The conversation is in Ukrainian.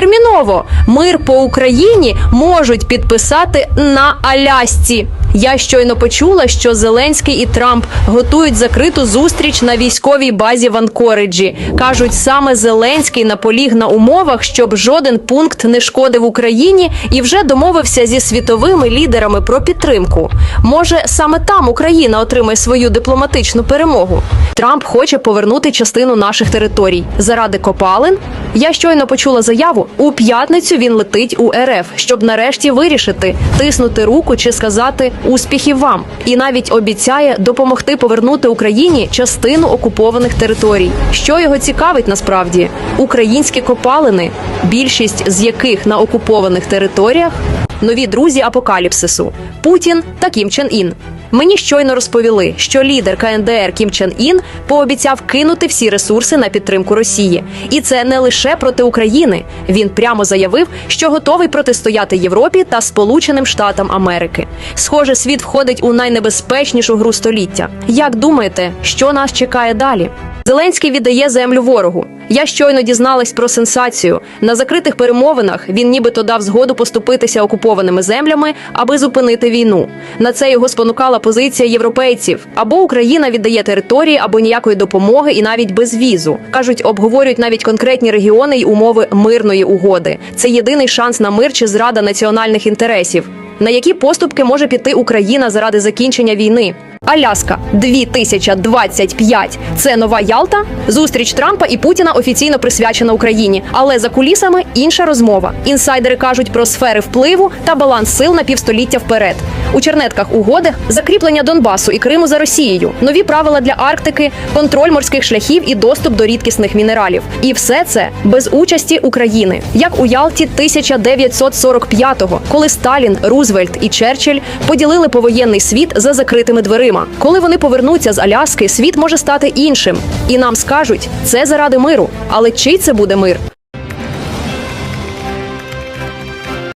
Терміново мир по Україні можуть підписати на Алясці. Я щойно почула, що Зеленський і Трамп готують закриту зустріч на військовій базі в Анкориджі. кажуть, саме Зеленський наполіг на умовах, щоб жоден пункт не шкодив Україні, і вже домовився зі світовими лідерами про підтримку. Може, саме там Україна отримає свою дипломатичну перемогу. Трамп хоче повернути частину наших територій заради копалин. Я щойно почула заяву. У п'ятницю він летить у РФ, щоб нарешті вирішити, тиснути руку чи сказати успіхів вам. І навіть обіцяє допомогти повернути Україні частину окупованих територій. Що його цікавить насправді? Українські копалини, більшість з яких на окупованих територіях, нові друзі апокаліпсису Путін та Кім Чен Ін. Мені щойно розповіли, що лідер КНДР Кім Чен Ін пообіцяв кинути всі ресурси на підтримку Росії, і це не лише проти України. Він прямо заявив, що готовий протистояти Європі та Сполученим Штатам Америки. Схоже, світ входить у найнебезпечнішу гру століття. Як думаєте, що нас чекає далі? Зеленський віддає землю ворогу. Я щойно дізналась про сенсацію. На закритих перемовинах він нібито дав згоду поступитися окупованими землями, аби зупинити війну. На це його спонукала позиція європейців. Або Україна віддає території, або ніякої допомоги, і навіть без візу. кажуть, обговорюють навіть конкретні регіони й умови мирної угоди. Це єдиний шанс на мир чи зрада національних інтересів. На які поступки може піти Україна заради закінчення війни? Аляска 2025 – це нова Ялта. Зустріч Трампа і Путіна офіційно присвячена Україні. Але за кулісами інша розмова. Інсайдери кажуть про сфери впливу та баланс сил на півстоліття вперед. У чернетках угоди закріплення Донбасу і Криму за Росією, нові правила для Арктики, контроль морських шляхів і доступ до рідкісних мінералів. І все це без участі України, як у Ялті 1945-го, коли Сталін, Рузвельт і Черчилль поділили повоєнний світ за закритими дверима. Коли вони повернуться з Аляски, світ може стати іншим. І нам скажуть, це заради миру. Але чий це буде мир?